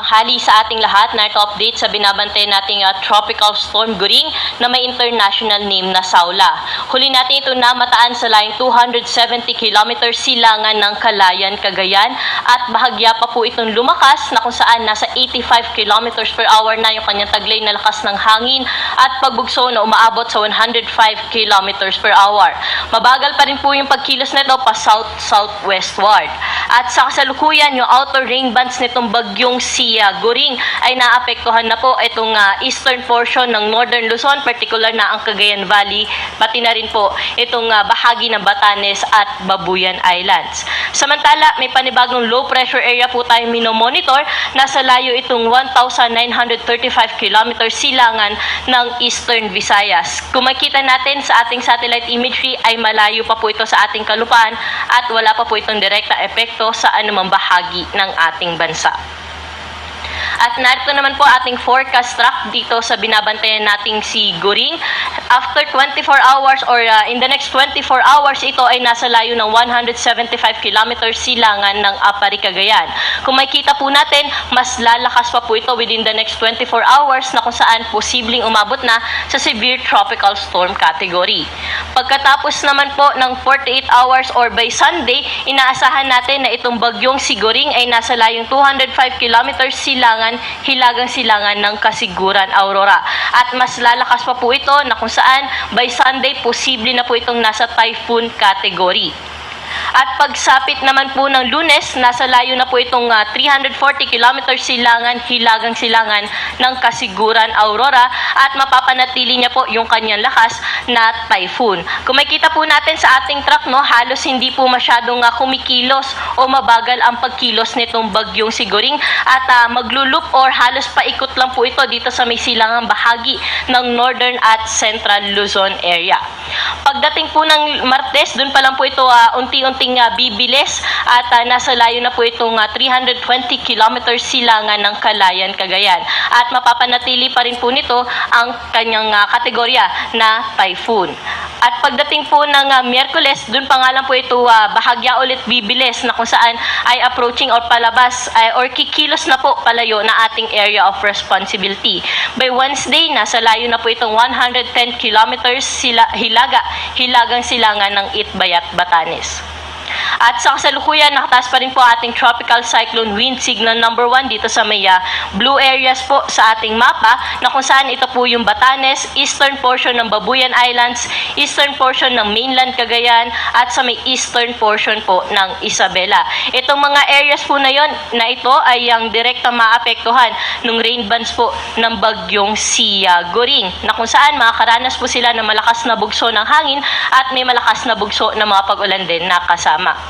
Tanghali sa ating lahat. Narito update sa binabantay nating uh, tropical storm Guring na may international name na Saula. Huli natin ito na mataan sa layong 270 km silangan ng Kalayan, Cagayan at bahagya pa po itong lumakas na kung saan nasa 85 km per hour na yung kanyang taglay na lakas ng hangin at pagbugso na umaabot sa 105 km per hour. Mabagal pa rin po yung pagkilos nito pa south-southwestward. At sa kasalukuyan, yung outer ring bands nitong bagyong si uh, Guring ay naapektuhan na po itong uh, eastern portion ng northern Luzon, particular na ang Cagayan Valley, pati na rin po itong uh, bahagi ng Batanes at Babuyan Islands. Samantala, may panibagong low pressure area po tayong minomonitor. Nasa layo itong 1,935 km silangan ng Eastern Visayas. Kung makita natin sa ating satellite imagery ay malayo pa po ito sa ating kalupaan at wala pa po itong direkta epekto sa anumang bahagi ng ating bansa. At narito naman po ating forecast track dito sa binabantayan nating si Guring. After 24 hours or uh, in the next 24 hours, ito ay nasa layo ng 175 km silangan ng Apari, Cagayan. Kung makita po natin, mas lalakas pa po ito within the next 24 hours na kung saan posibleng umabot na sa severe tropical storm category. Pagkatapos naman po ng 48 hours or by Sunday, inaasahan natin na itong bagyong Siguring ay nasa layong 205 km silangan, hilagang silangan ng Kasiguran, Aurora. At mas lalakas pa po ito na kung saan by Sunday posible na po itong nasa typhoon category. At pagsapit naman po ng lunes, nasa layo na po itong ah, 340 km silangan, hilagang silangan ng Kasiguran, Aurora at mapapanatili niya po yung kanyang lakas na typhoon. Kung makita po natin sa ating track, no, halos hindi po masyadong ah, kumikilos o mabagal ang pagkilos nitong bagyong siguring at ah, maglulup or halos paikot lang po ito dito sa may silangang bahagi ng northern at central Luzon area. Pagdating po ng Martes, dun pa lang po ito ah, unti-unting ah, bibilis at ah, nasa layo na po itong ah, 320 km silangan ng Kalayan, Cagayan. At mapapanatili pa rin po nito ang kanyang ah, kategorya na typhoon. At pagdating po ng ah, Miyerkules, dun pa nga lang po ito ah, bahagya ulit bibilis na kung saan ay approaching or palabas ay, or kikilos na po palayo na ating area of responsibility. By Wednesday, nasa layo na po itong 110 kilometers sila, hilaga, hilagang silangan ng Itbayat, Batanes. At sa kasalukuyan, nakataas pa rin po ating tropical cyclone wind signal number 1 dito sa may blue areas po sa ating mapa na kung saan ito po yung Batanes, eastern portion ng Babuyan Islands, eastern portion ng mainland Cagayan at sa may eastern portion po ng Isabela. Itong mga areas po na yon na ito ay ang direktang maapektuhan ng rain bands po ng bagyong si ah, Goring na kung saan makakaranas po sila ng malakas na bugso ng hangin at may malakas na bugso ng mga pag-ulan din na kasama.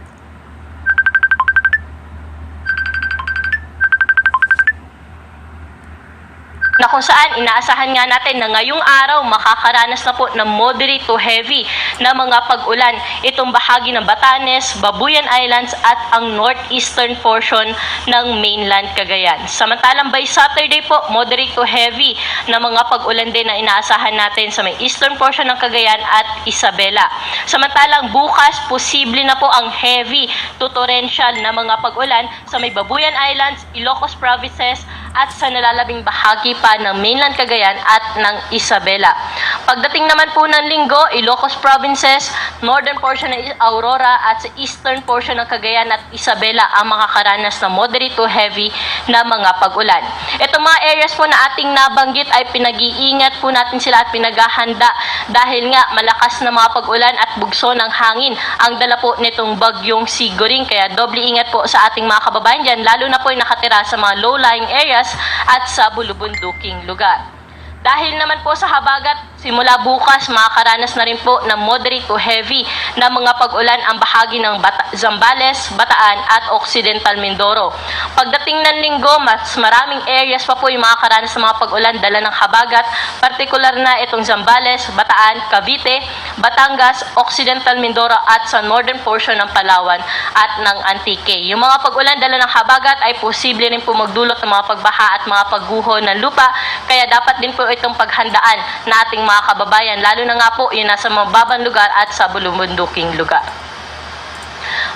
na kung saan inaasahan nga natin na ngayong araw makakaranas na po ng moderate to heavy na mga pag-ulan itong bahagi ng Batanes, Babuyan Islands at ang northeastern portion ng mainland Cagayan. Samantalang by Saturday po, moderate to heavy na mga pag-ulan din na inaasahan natin sa may eastern portion ng Cagayan at Isabela. Samantalang bukas, posible na po ang heavy to torrential na mga pag-ulan sa may Babuyan Islands, Ilocos Provinces at sa nalalabing bahagi pa ng mainland Cagayan at ng Isabela. Pagdating naman po ng linggo, Ilocos Provinces, northern portion ng Aurora at sa eastern portion ng Cagayan at Isabela ang makakaranas ng moderate to heavy na mga pag-ulan. Itong mga areas po na ating nabanggit ay pinag-iingat po natin sila at pinaghahanda dahil nga malakas na mga pag-ulan at bugso ng hangin ang dala po nitong bagyong Siguring. Kaya doble ingat po sa ating mga kababayan dyan, lalo na po yung nakatira sa mga low-lying areas at sa bulubunduking lugar. Dahil naman po sa habagat, simula bukas makakaranas na rin po ng moderate to heavy na mga pag-ulan ang bahagi ng Bata- Zambales, Bataan at Occidental Mindoro. Pagdating ng linggo, mas maraming areas pa po yung makakaranas ng mga pag-ulan dala ng habagat, partikular na itong Zambales, Bataan, Cavite, Batangas, Occidental Mindoro at sa northern portion ng Palawan at ng Antique. Yung mga pag-ulan dala ng habagat ay posible rin po magdulot ng mga pagbaha at mga pagguho ng lupa, kaya dapat din po itong paghandaan na ating mga kababayan, lalo na nga po yung nasa mababang lugar at sa bulubunduking lugar.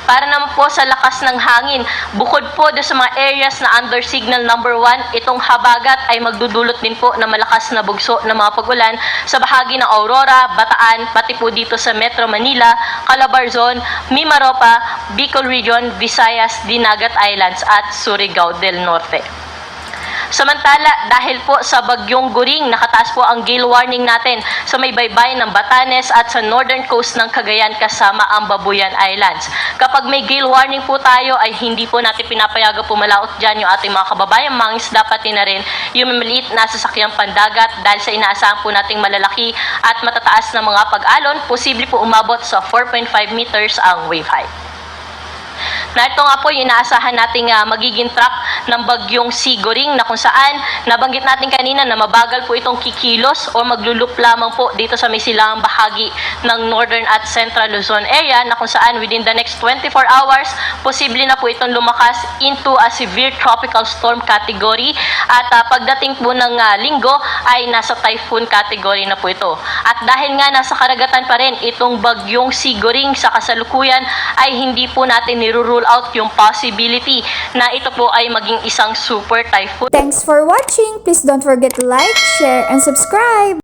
Para naman po sa lakas ng hangin, bukod po doon sa mga areas na under signal number 1, itong habagat ay magdudulot din po ng malakas na bugso ng mga pagulan sa bahagi ng Aurora, Bataan, pati po dito sa Metro Manila, Calabarzon, Mimaropa, Bicol Region, Visayas, Dinagat Islands at Surigao del Norte. Samantala, dahil po sa bagyong Guring, nakataas po ang gale warning natin sa may baybay ng Batanes at sa northern coast ng Cagayan kasama ang Babuyan Islands. Kapag may gale warning po tayo ay hindi po natin pinapayagan pumalaot dyan yung ating mga kababayan. Mga isda pati na rin yung maliit na sasakyang pandagat dahil sa inaasahan po nating malalaki at matataas na mga pag-alon, posible po umabot sa 4.5 meters ang wave height. Na ito nga po yung inaasahan nating ah, magiging track ng bagyong Siguring na kung saan nabanggit natin kanina na mabagal po itong kikilos o maglulup lamang po dito sa may silangang bahagi ng northern at central Luzon area na kung saan within the next 24 hours posible na po itong lumakas into a severe tropical storm category at ah, pagdating po ng ah, linggo ay nasa typhoon category na po ito. At dahil nga nasa karagatan pa rin itong bagyong Siguring sa kasalukuyan ay hindi po natin nirurule out yung possibility na ito po ay maging isang super typhoon. Thanks for watching. Please don't forget to like, share, and subscribe.